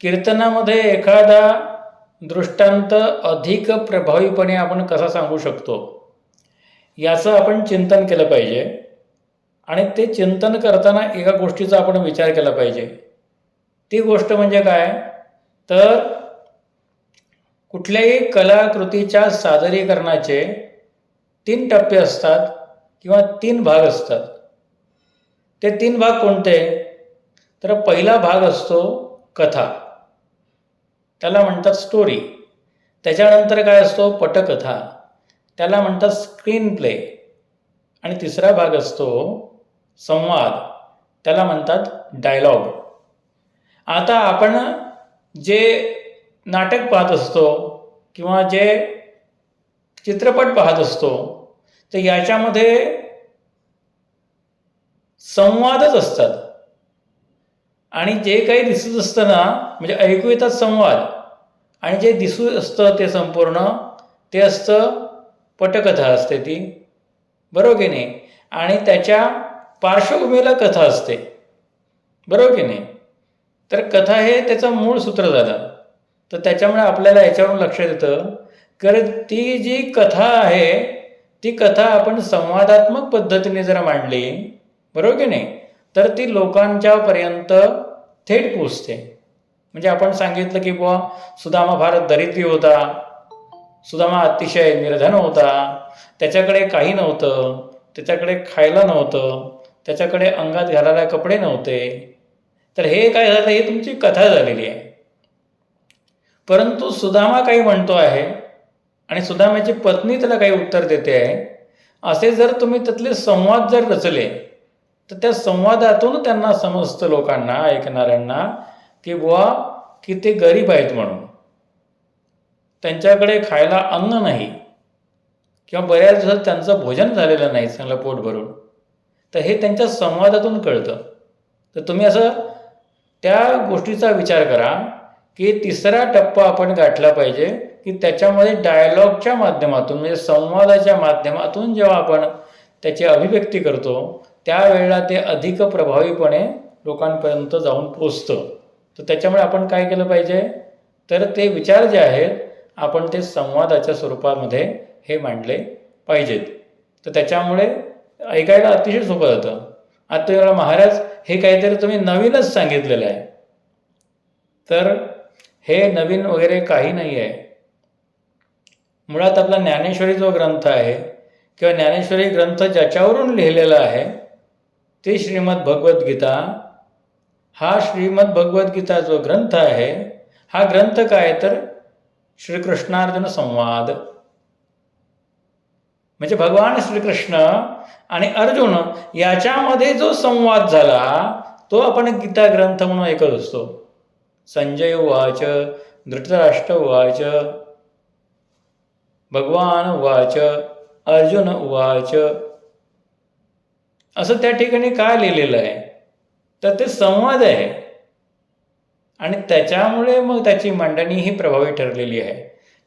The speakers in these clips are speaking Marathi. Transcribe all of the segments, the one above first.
कीर्तनामध्ये एखादा दृष्टांत अधिक प्रभावीपणे आपण कसा सांगू शकतो? याचं आपण चिंतन केलं पाहिजे. आणि ते चिंतन करताना एका गोष्टीचा आपण विचार केला पाहिजे. ती गोष्ट म्हणजे काय? तर कुठल्याही कलाकृतीच्या सादरीकरणाचे तीन टप्पे असतात किंवा तीन भाग असतात. ते तीन भाग कोणते? तर पहिला भाग असतो कथा. त्याला म्हणतात स्टोरी त्याच्यानंतर काय असतो? पटकथा. त्याला म्हणतात स्क्रीन प्ले आणि तिसरा भाग असतो संवाद. त्याला म्हणतात डायलॉग आता आपण जे नाटक पाहत असतो किंवा जे चित्रपट पाहत असतो तर याच्यामध्ये संवादच असतात. आणि जे काही दिसत असतं ना म्हणजे ऐकू येतात संवाद. आणि जे दिसू असतं ते संपूर्ण ते असतं पटकथा असते ती. बरोबर की नाही? आणि त्याच्या पार्श्वभूमीला कथा असते. बरोबर की नाही? तर कथा हे त्याचं मूळ सूत्र झालं. तर त्याच्यामुळे आपल्याला याच्यावरून लक्षात येतं कारण ती जी कथा आहे ती कथा आपण संवादात्मक पद्धतीने जर मांडली बरोबर की नाही? तर ती लोकांच्यापर्यंत थेट पोचते म्हणजे आपण सांगितलं की बुवा सुदामा फार दरिद्री होता. सुदामा अतिशय निर्धन होता. त्याच्याकडे काही नव्हतं. त्याच्याकडे खायला नव्हतं. त्याच्याकडे अंगात घालायला कपडे नव्हते. तर हे काय झालं? ही तुमची कथा झालेली आहे. परंतु सुदामा काही म्हणतो आहे आणि सुदामाची पत्नी त्याला काही उत्तर देते आहे. असे जर तुम्ही त्यातले संवाद जर रचले तर त्या संवादातून त्यांना समजतं लोकांना ऐकणाऱ्यांना की बुवा की ते गरीब आहेत म्हणून. त्यांच्याकडे खायला अन्न नाही. किंवा बऱ्याच दिवसात त्यांचं भोजन झालेलं नाही चांगलं पोट भरून. तर हे त्यांच्या संवादातून कळतं. तर तुम्ही असं त्या गोष्टीचा विचार करा की तिसरा टप्पा आपण गाठला पाहिजे की त्याच्यामध्ये डायलॉगच्या माध्यमातून म्हणजे संवादाच्या माध्यमातून जेव्हा आपण त्याची अभिव्यक्ती करतो त्यावेळेला ते अधिक प्रभावीपणे लोकांपर्यंत जाऊन पोचतं. तर त्याच्यामुळे आपण काय केलं पाहिजे? तर ते विचार जे आहेत आपण ते संवादाच्या स्वरूपामध्ये हे मांडले पाहिजेत. तर त्याच्यामुळे ऐकायला अतिशय सोपं जातं. आता तुम्ही महाराज हे काहीतरी तुम्ही नवीनच सांगितलेलं आहे. तर हे नवीन वगैरे काही नाही आहे. मुळात आपला ज्ञानेश्वरी जो ग्रंथ आहे किंवा ज्ञानेश्वरी ग्रंथ ज्याच्यावरून लिहिलेला आहे ते श्रीमद भगवद्गीता हा श्रीमद भगवद्गीता जो ग्रंथ आहे. हा ग्रंथ काय तर श्रीकृष्णार्जुन संवाद. म्हणजे भगवान श्रीकृष्ण आणि अर्जुन याच्यामध्ये जो संवाद झाला तो आपण गीता ग्रंथ म्हणून ऐकत असतो. संजय उवाच धृतराष्ट्र उवाच भगवान वाच अर्जुन वाच असं त्या ठिकाणी काय लिहिलेलं आहे? तर ते संवाद आहे. आणि त्याच्यामुळे मग त्याची मांडणी ही प्रभावी ठरलेली आहे.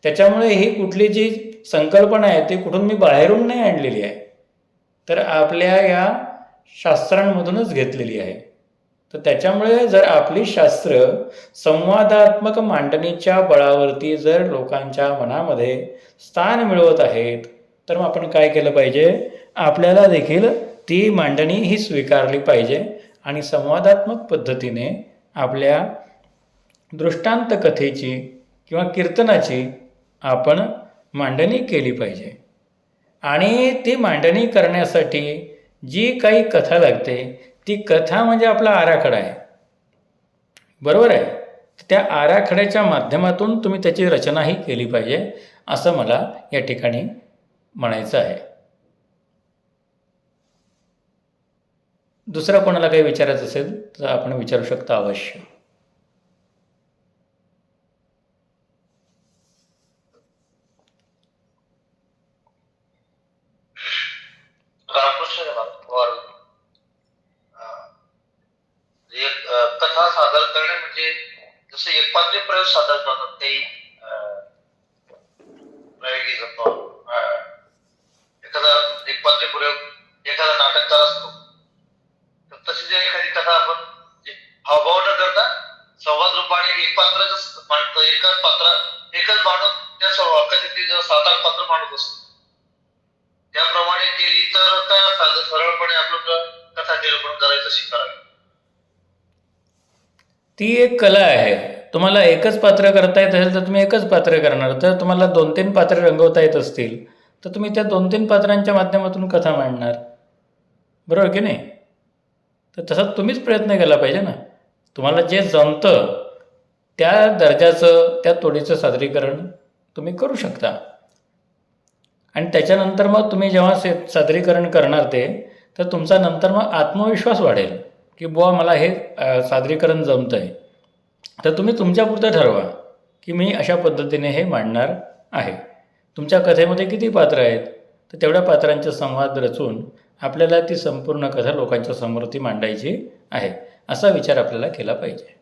त्याच्यामुळे ही कुठली जी संकल्पना आहे ती कुठून मी बाहेरून नाही आणलेली आहे. तर आपल्या या शास्त्रांमधूनच घेतलेली आहे. तर त्याच्यामुळे जर आपली शास्त्र संवादात्मक मांडणीच्या बळावरती जर लोकांच्या मनामध्ये स्थान मिळवत आहेत तर मग आपण काय केलं पाहिजे? आपल्याला देखील ती मांडणी ही स्वीकारली पाहिजे. आणि संवादात्मक पद्धतीने आपल्या दृष्टांत कथेची किंवा कीर्तनाची आपण मांडणी केली पाहिजे. आणि ती मांडणी करण्यासाठी जी काही कथा लागते ती कथा म्हणजे आपला आराखडा आहे. बरोबर आहे? त्या आराखड्याच्या माध्यमातून तुम्ही त्याची रचनाही केली पाहिजे असं मला या ठिकाणी म्हणायचं आहे. दुसरं कोणाला काही विचारायचं असेल तर आपण विचारू शकता अवश्य. रामकृष्ण एक कथा सादर करणे म्हणजे जसं एकपात्री प्रयोग सादर करतात ते अ, प्रयोग घेत जातो अ, एखादा एकपात्री प्रयोग एखादा नाटककार असतो तर तशी जर एखादी कथा आपण जे हावभाव न करता संवाद रूपाने एकपात्री एकच पात्र एकच माणूस त्या सर्व कधी सात आठ पात्र मांडत असतो त्याप्रमाणे केली तर का साधं सरळपणे आपलं कथा निरूपण करायचं शिकावे ती एक कला आहे. तुम्हाला एकच पात्र करता येत असेल तर तुम्ही एकच पात्र करणार. तर तुम्हाला दोन तीन पात्र रंगवता येत असतील तर तुम्ही त्या दोन तीन पात्रांच्या माध्यमातून कथा मांडणार. बरोबर की नाही? तर तसा तुम्हीच प्रयत्न केला पाहिजे ना. तुम्हाला जे जमतं त्या दर्जाचं त्या तोडीचं सादरीकरण तुम्ही करू शकता. आणि त्याच्यानंतर मग तुम्ही जेव्हा से सादरीकरण करणार ते तर तुमचा नंतर मग आत्मविश्वास वाढेल की बुवा मला हे सादरीकरण जमतं आहे तर तुम्ही तुमच्यापुरतं ठरवा की मी अशा पद्धतीने हे मांडणार आहे. तुमच्या कथेमध्ये किती पात्र आहेत? तर तेवढ्या पात्रांचे संवाद रचून आपल्याला ती संपूर्ण कथा लोकांच्या समोर ती मांडायची आहे. असा विचार आपल्याला केला पाहिजे.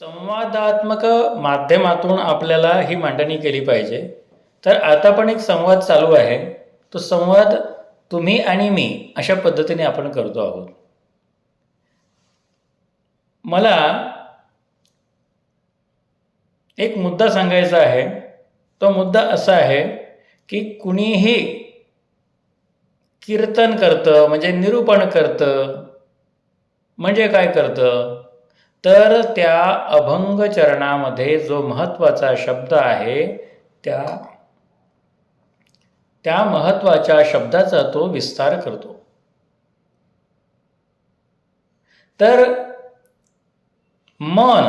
संवादात्मक माध्यमातून आपल्याला ही मांडणी केली पाहिजे. तर आता पण एक संवाद चालू आहे. तो संवाद तुम्ही आणि मी अशा पद्धतीने आपण करतो आहोत. मला एक मुद्दा सांगायचा आहे. तो मुद्दा असा आहे की कुणीही कीर्तन करतं म्हणजे निरूपण करतं म्हणजे काय करतं? तर त्या अभंग चरणामध्ये जो महत्त्वाचा शब्द आहे त्या त्या महत्त्वाच्या शब्दाचा तो विस्तार करतो. तर मन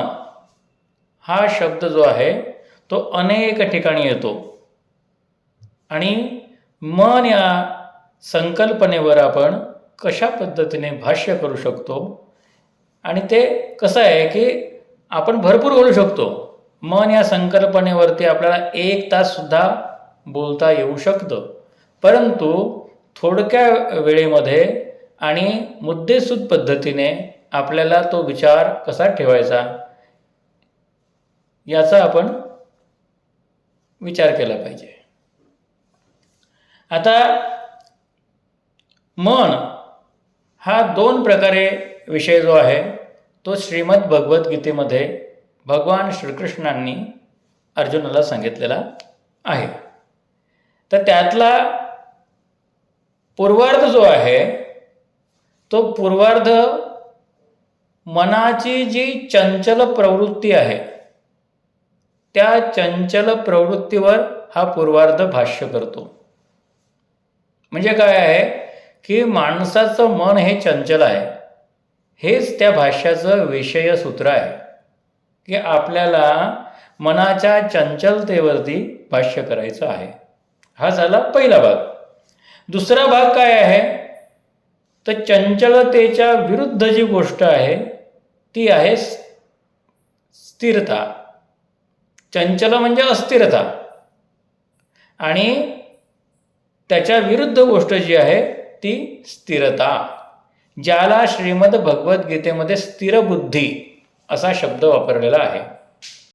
हा शब्द जो आहे तो अनेक ठिकाणी येतो. आणि मन या संकल्पनेवर आपण कशा पद्धतीने भाष्य करू शकतो? आणि ते कसं आहे की आपण भरपूर बोलू शकतो. मन या संकल्पनेवरती आपल्याला एक ताससुद्धा बोलता येऊ शकतं. परंतु थोडक्या वेळेमध्ये आणि मुद्देसूद पद्धतीने आपल्याला तो विचार कसा ठेवायचा? याचा आपण विचार केला पाहिजे. आता मन हा दोन प्रकारे विषय जो आहे तो श्रीमद भगवद्गीतेमध्ये भगवान श्रीकृष्णांनी अर्जुनाला सांगितलेला आहे. तर त्यातला पूर्वार्ध जो आहे तो पूर्वार्ध मनाची जी चंचल प्रवृत्ती आहे त्या चंचल प्रवृत्तीवर हा पूर्वार्ध भाष्य करतो. म्हणजे काय आहे की माणसाचं मन हे चंचल आहे. हेच त्या भाष्याचं विषयसूत्र आहे की आपल्याला मनाच्या चंचलतेवरती भाष्य करायचं आहे. हा झाला पहिला भाग. दुसरा भाग काय आहे? तर चंचलतेच्या विरुद्ध जी गोष्ट आहे ती आहे स्थिरता. चंचल म्हणजे अस्थिरता. आणि त्याच्या विरुद्ध गोष्ट जी आहे ती स्थिरता. ज्याला श्रीमद भगवद्गीतेमध्ये स्थिरबुद्धी असा शब्द वापरलेला आहे.